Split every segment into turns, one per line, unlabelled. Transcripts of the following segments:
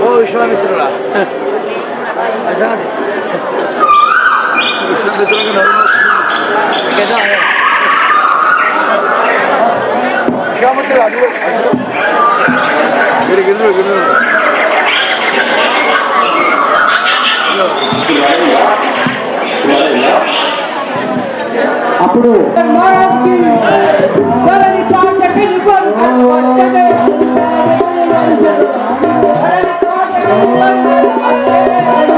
ও বিশ্বমিত্ররা বিশ্বমিত্রকে কেনা হ্যাঁ বিশ্বমিত্র আজু Thank you.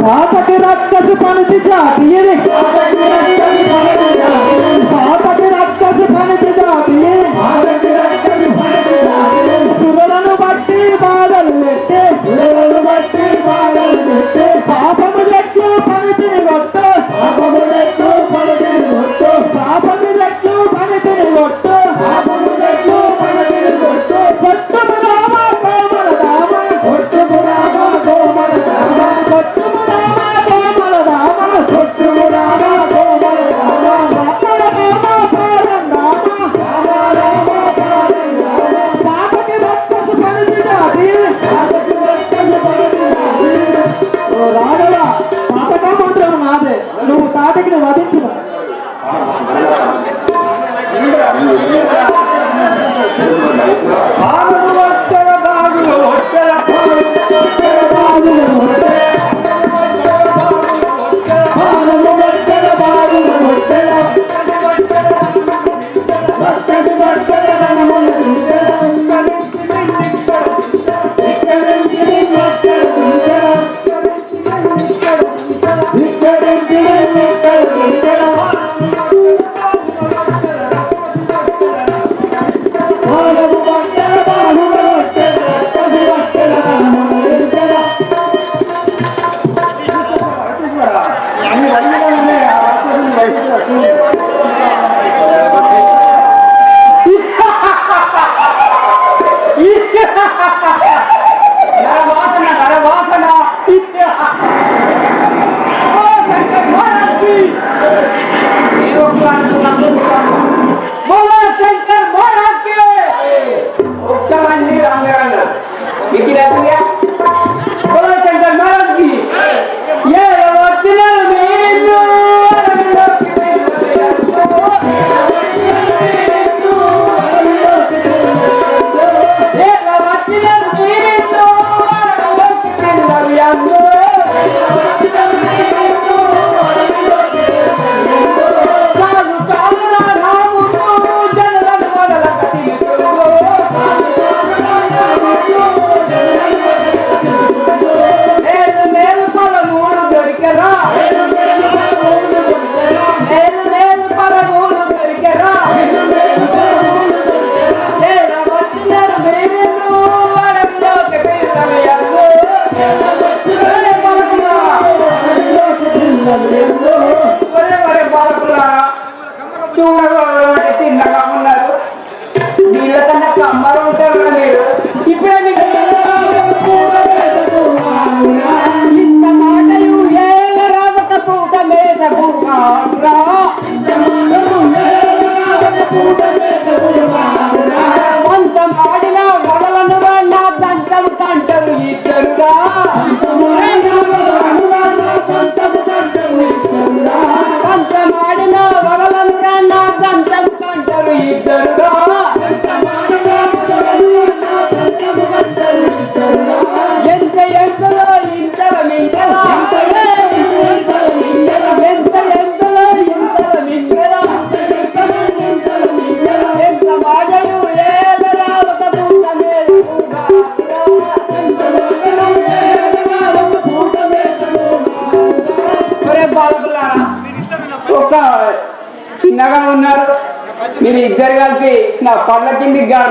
పాపకి రక్తపు పనిచి
aquí. লাগাবো మీ ఇద్దరు కలిసి నా పళ్ళ కింది
గారు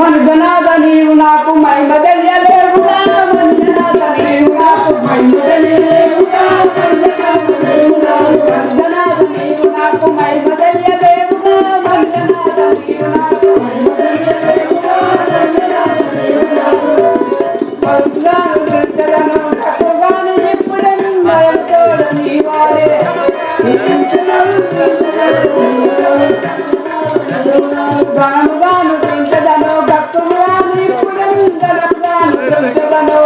मन बना दनी उना को मैं मनगनाद ले नाकु मई मदल्यले उडा मनगनाद नीव नाकु मनगनाद नीव नाकु मई मदल्यले उडा मनगनाद नीव नाकु मई मदल्यले పెంచదను భక్తులు పెంచదను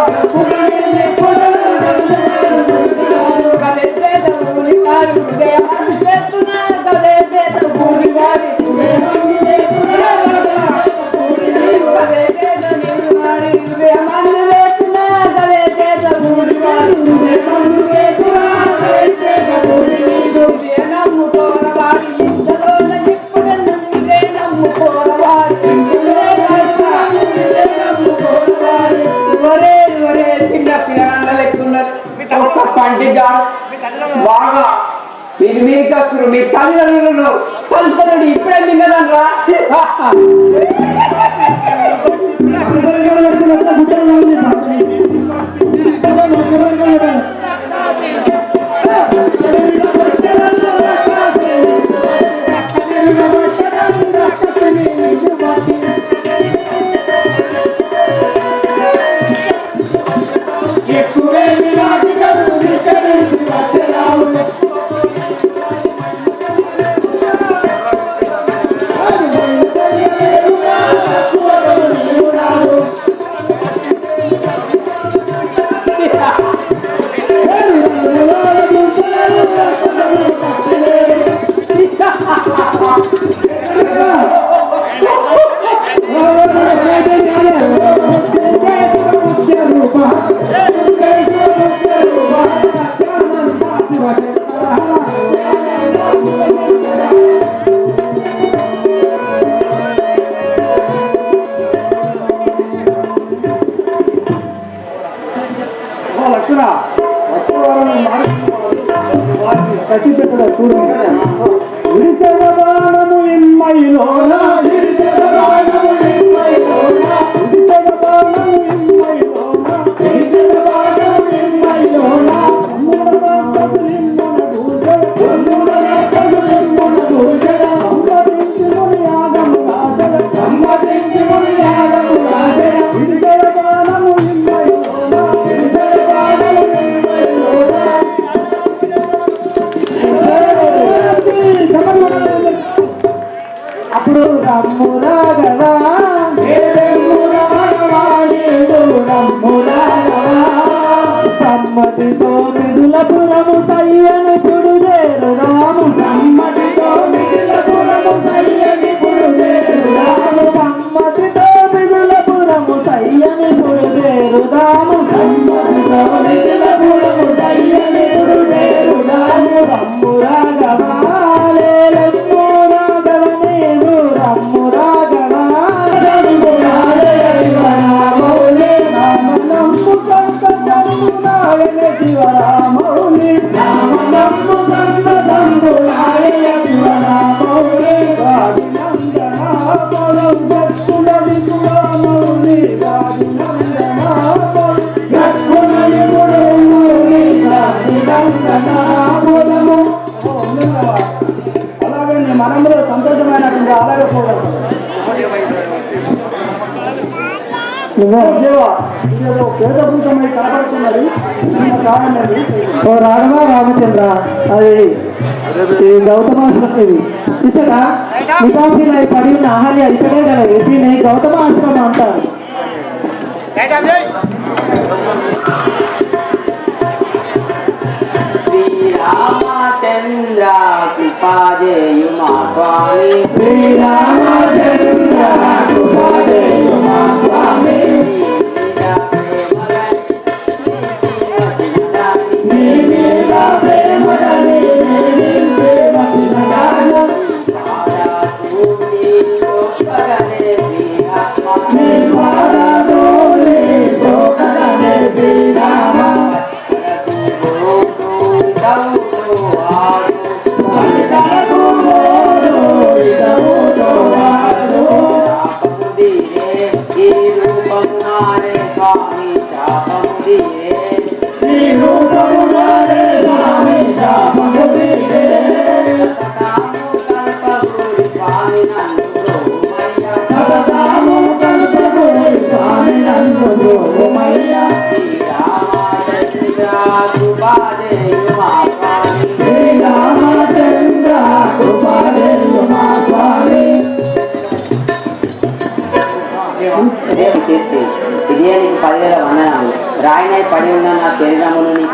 ఇదేదో పేదభూతమై కనపడుతున్నది. దీని కారణం ఏంటి? ఓ రాఘవ రామచంద్ర. అది గౌతమాశ్రమం ఇచ్చట నివాసిలో పడి ఉన్న అహల్య ఇచ్చటే గలది దీన్ని గౌతమాశ్రమం అంటారు.
శ్రీరామచంద్ర కృపాజేయుమా స్వామి.
శ్రీరామచంద్ర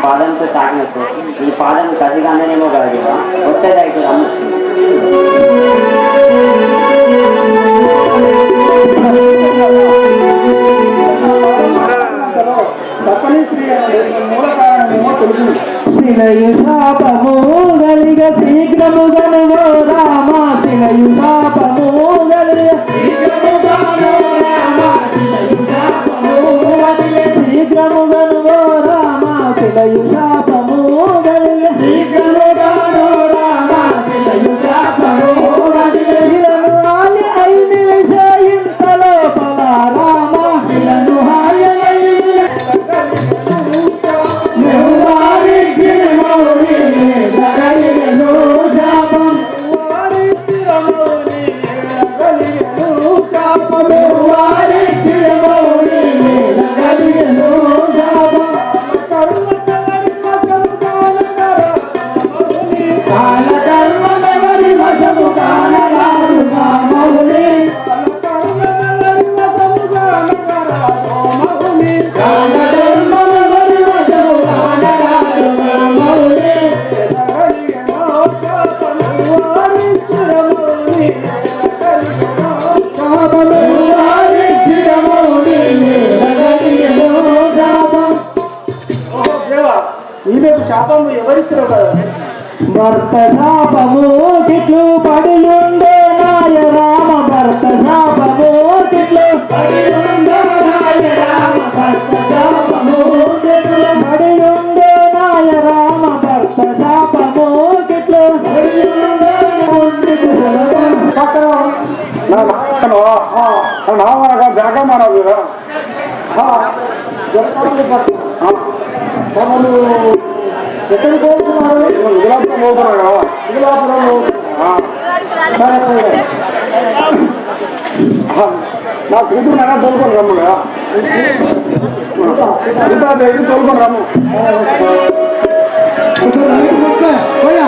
శరీరమును నీ పాదంతో తాకినట్టు నీ పాదం కసిగా అందనేమో కలదు వస్తే అయితే రమ్ము
సపని స్త్రీ అనే మూల కారణమేమో తెలుగు శిలయు శాపము గలిగ శీఘ్రము గనువో రామ శిలయు శాపము గలిగ శీఘ్రము గనువో రామ శిలయు శాపము గలిగ శీఘ్రము గనువో రామ శిలయు శాపము గలిగ. పాపము ఎవరిచ్చినవారు భర్త శాపము కిట్లు పడిలుండే నాయ రామ భర్త శాపము కిట్లు పడిలుండే నాయ రామ భర్త శాపము కిట్లు పడిలుండే నాయ రామ భర్త శాపము కిట్లు
పక్కన నా నామనగా జరగ మాడదు జరగ
జనకాల పట్టణం తమను ఎక్కడికి పోతున్నారు
గులాబీ పోతున్నా కదా
విజయపురంలో
ఆ,
సరే సరే
ఆ, నా కూతురు నగా తోలుకొని రమ్ము కదా సీతాదేవిని తోలుకొని రమ్ము
కొంచెం లైట్ మూసుకో. పోయా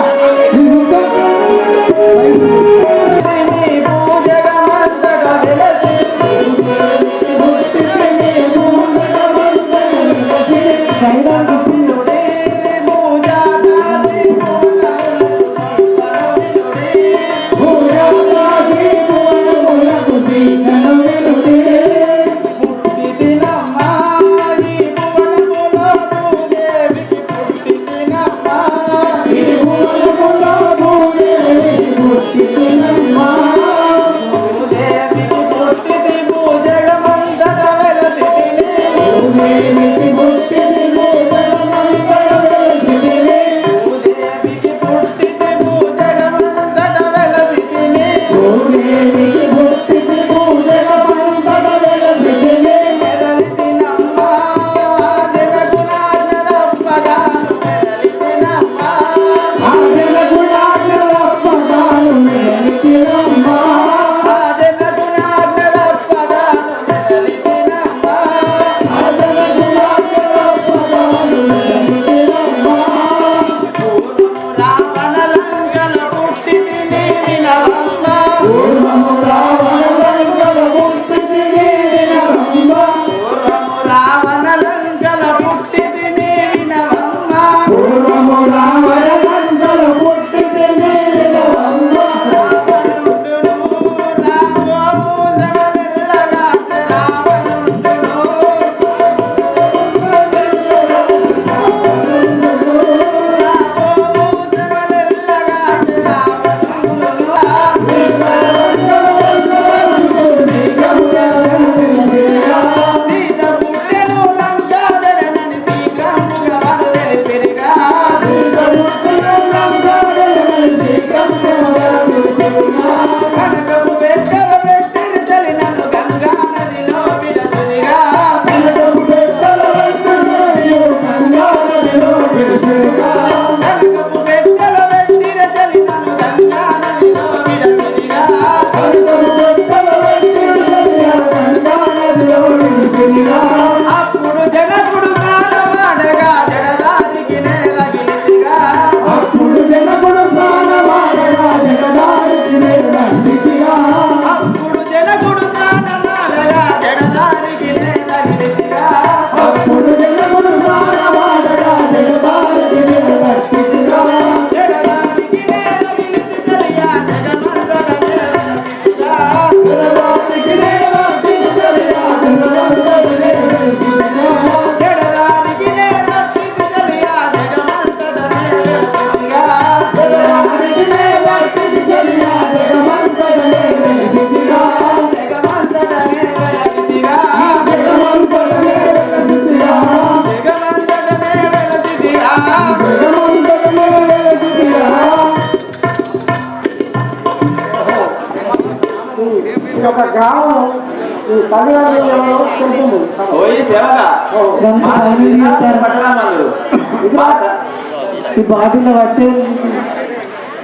ఈ బాటిలో పట్టి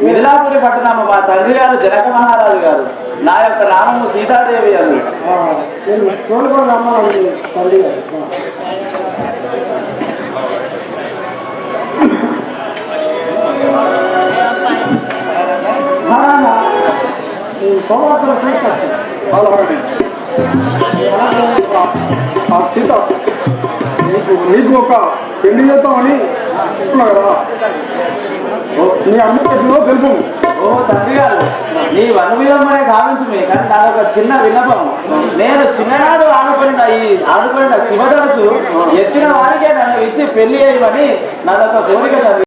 మిథిలాపురి పట్టణము మా తండ్రి గారు జనక మహారాజు గారు నా యొక్క నామము సీతాదేవి అని
సీత నీకు ఒక పెళ్ళి చేద్దామని చెప్తున్నా కదా. నీ అమ్మలో తెలుపు
ఓ తండ్రి గారు నీ వనవిధమనే కావించు కానీ నాదొక చిన్న విన్నపం. నేను చిన్ననాడు ఆడుకున్న ఈ ఆడుకున్న శివధనసు ఎత్తిన వారికే నన్ను ఇచ్చి పెళ్ళి చేయమని నాదొక కోరిక తండ్రి